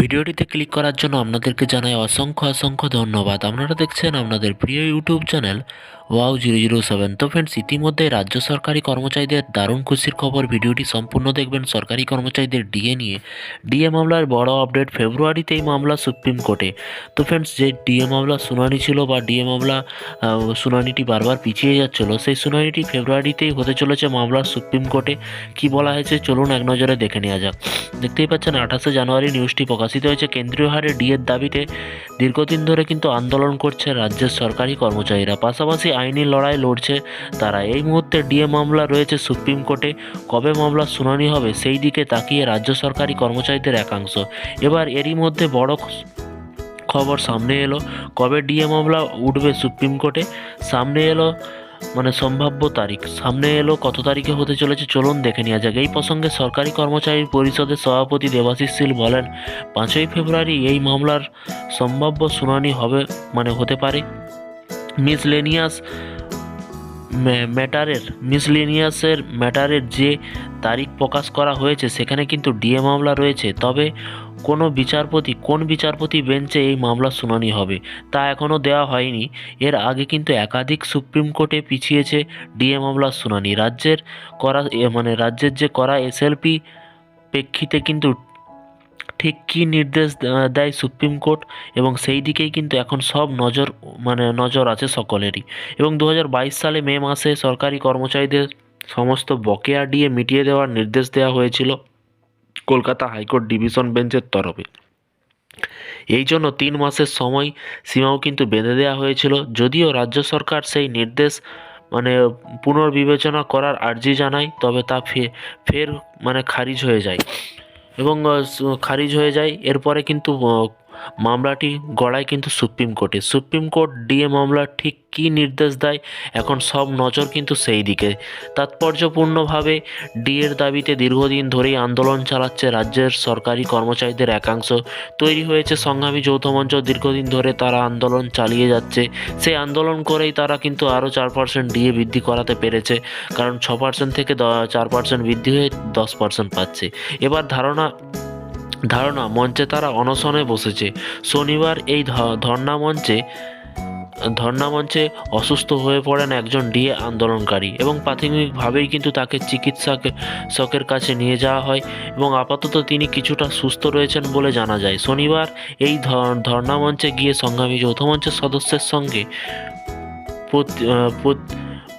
ভিডিওটিতে ক্লিক করার জন্য আপনাদেরকে জানাই অসংখ্য অসংখ্য ধন্যবাদ। আপনারা দেখছেন আপনাদের প্রিয় YouTube channel wow zero zero seven. তো ফ্রেন্ডস ইতিমধ্যে রাজ্য সরকারি কর্মচারীদের দারুণ খুশির খবর ভিডিওটি সম্পূর্ণ দেখবেন সরকারি কর্মচারীদের ডিএ নিয়ে। ডিএ মামলার বড় আপডেট ফেব্রুয়ারিতেই মামলা সুপ্রিম কোর্টে। তো ফ্রেন্ডস যে ডিএ মামলা শুনানি ছিল বা ডিএ মামলা শুনানিটি বারবার পিছিয়ে যাচ্ছিল, সেই শুনানিটি ফেব্রুয়ারিতেই হতে চলেছে মামলা সুপ্রিম কোর্টে। কি বলা হয়েছে চলুন এক নজরে দেখে নেওয়া যাক। দেখতেই পাচ্ছেন আঠাশে জানুয়ারি নিউজটি প্রকাশিত হয়েছে, কেন্দ্রীয় হারে ডিএর দাবিতে দীর্ঘদিন ধরে কিন্তু আন্দোলন করছে রাজ্যের সরকারি কর্মচারীরা। পাশাপাশি আইনি লড়াই লড়ছে তারা। এই মুহূর্তে ডিএ মামলা রয়েছে সুপ্রিম কোর্টে। কবে মামলার শুনানি হবে সেই দিকে তাকিয়ে রাজ্য সরকারি কর্মচারীদের একাংশ। এবার এরই মধ্যে বড় খবর সামনে এলো। কবে ডিএ মামলা উঠবে সুপ্রিম কোর্টে? সামনে এলো মানে সম্ভাব্য তারিখ। সামনে এলো কত তারিখে হতে চলেছে চলুন দেখে নেওয়া যাক। এই প্রসঙ্গে সরকারি কর্মচারী পরিষদের সভাপতি দেবাশিস শীল বলেন, পাঁচই ফেব্রুয়ারি এই মামলার সম্ভাব্য শুনানি হবে মানে হতে পারে। মিসলেনিয়াস ম্যাটারের, মিসলেনিয়াসের ম্যাটারের যে তারিখ প্রকাশ করা হয়েছে, সেখানে কিন্তু ডিএ মামলা রয়েছে। তবে কোনো বিচারপতি, কোন বিচারপতি বেঞ্চে এই মামলার শুনানি হবে, তা এখনও দেওয়া হয়নি। এর আগে কিন্তু একাধিক সুপ্রিম কোর্টে পিছিয়েছে ডিএ মামলার শুনানি। রাজ্যের করা মানে রাজ্যের যে করা এসএলপি প্রেক্ষিতে কিন্তু ঠিক কী নির্দেশ দেয় সুপ্রিম কোর্ট এবং সেই দিকেই কিন্তু এখন সব নজর মানে নজর আছে সকলেরই। এবং দু হাজার বাইশ সালে মে মাসে সরকারি কর্মচারীদের সমস্ত বকেয়া ডিএ মিটিয়ে দেওয়ার নির্দেশ দেওয়া হয়েছিল কলকাতা হাইকোর্ট ডিভিশন বেঞ্চের তরফে। এই জন্য তিন মাসের সময় সীমাও কিন্তু বেঁধে দেওয়া হয়েছিল। যদিও রাজ্য সরকার সেই নির্দেশ মানে পুনর্বিবেচনা করার আর্জি জানায়, তবে তা ফের মানে খারিজ হয়ে যায়। এবং খারিজ হয়ে যায়। এরপরে কিন্তু মামলাটি গড়ায় কিন্তু সুপ্রিম কোর্টে। সুপ্রিম কোর্ট ডিএ মামলা ঠিক কী নির্দেশ দেয়, এখন সব নজর কিন্তু সেই দিকে। তাৎপর্যপূর্ণভাবে ডিএর দাবিতে দীর্ঘদিন ধরেই আন্দোলন চালাচ্ছে রাজ্যের সরকারি কর্মচারীদের একাংশ। তৈরি হয়েছে সংগ্রামী যৌথ মঞ্চ, দীর্ঘদিন ধরে তারা আন্দোলন চালিয়ে যাচ্ছে। সেই আন্দোলন করেই তারা কিন্তু আরও চার পার্সেন্ট ডিএ বৃদ্ধি করাতে পেরেছে, কারণ ছ পার্সেন্ট থেকে চার পার্সেন্ট বৃদ্ধি হয়ে দশ পার্সেন্ট পাচ্ছে। এবার ধারণা ধারণা মঞ্চে তারা অনশনে বসেছে। শনিবার এই ধ- ধর্ণা মঞ্চে ধর্ণা মঞ্চে অসুস্থ হয়ে পড়েন একজন ডিএ আন্দোলনকারী এবং প্রাথমিকভাবেই কিন্তু তাকে চিকিৎসকের কাছে নিয়ে যাওয়া হয় এবং আপাতত তিনি কিছুটা সুস্থ রয়েছেন বলে জানা যায়। শনিবার এই ধ- ধর্ণা মঞ্চে গিয়ে সংগ্রামী যৌথ মঞ্চের সদস্যের সঙ্গে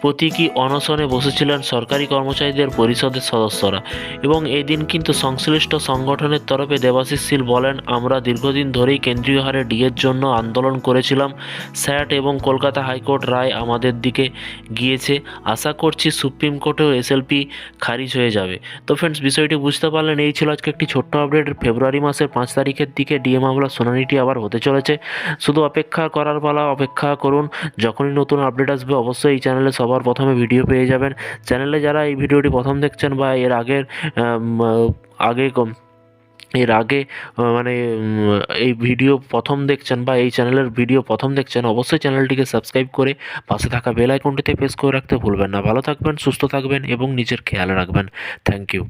প্রতীকী অনশনে বসেছিলেন সরকারি কর্মচারীদের পরিষদের সদস্যরা। এবং এই দিন কিন্তু সংশ্লিষ্ট সংগঠনের তরফে দেবাশিস শীল বলেন, আমরা দীর্ঘদিন ধরেই কেন্দ্রীয় হারে ডিএর জন্য আন্দোলন করেছিলাম। স্যাট এবং কলকাতা হাইকোর্ট রায় আমাদের দিকে গিয়েছে। আশা করছি সুপ্রিম কোর্টেও এসএলপি খারিজ হয়ে যাবে। তো ফ্রেন্ডস বিষয়টি বুঝতে পারলেন, এই ছিল আজকে একটি ছোট্ট আপডেট ফেব্রুয়ারি মাসের পাঁচ তারিখের দিকে ডিএ মামলার শুনানিটি আবার হতে চলেছে। শুধু অপেক্ষা করার পালা, অপেক্ষা করুন। যখনই নতুন আপডেট আসবে, অবশ্যই এই চ্যানেলে সবার প্রথমে ভিডিও পেয়ে যাবেন। চ্যানেলে যারা এই ভিডিওটি প্রথম দেখছেন বা এর আগের আগে এর আগে মানে এই ভিডিও প্রথম দেখছেন বা এই চ্যানেলের ভিডিও প্রথম দেখছেন, অবশ্যই চ্যানেলটিকে সাবস্ক্রাইব করে পাশে থাকা বেল আইকনটিতে প্রেস করে রাখতে ভুলবেন না। ভালো থাকবেন, সুস্থ থাকবেন এবং নিজের খেয়াল রাখবেন। Thank you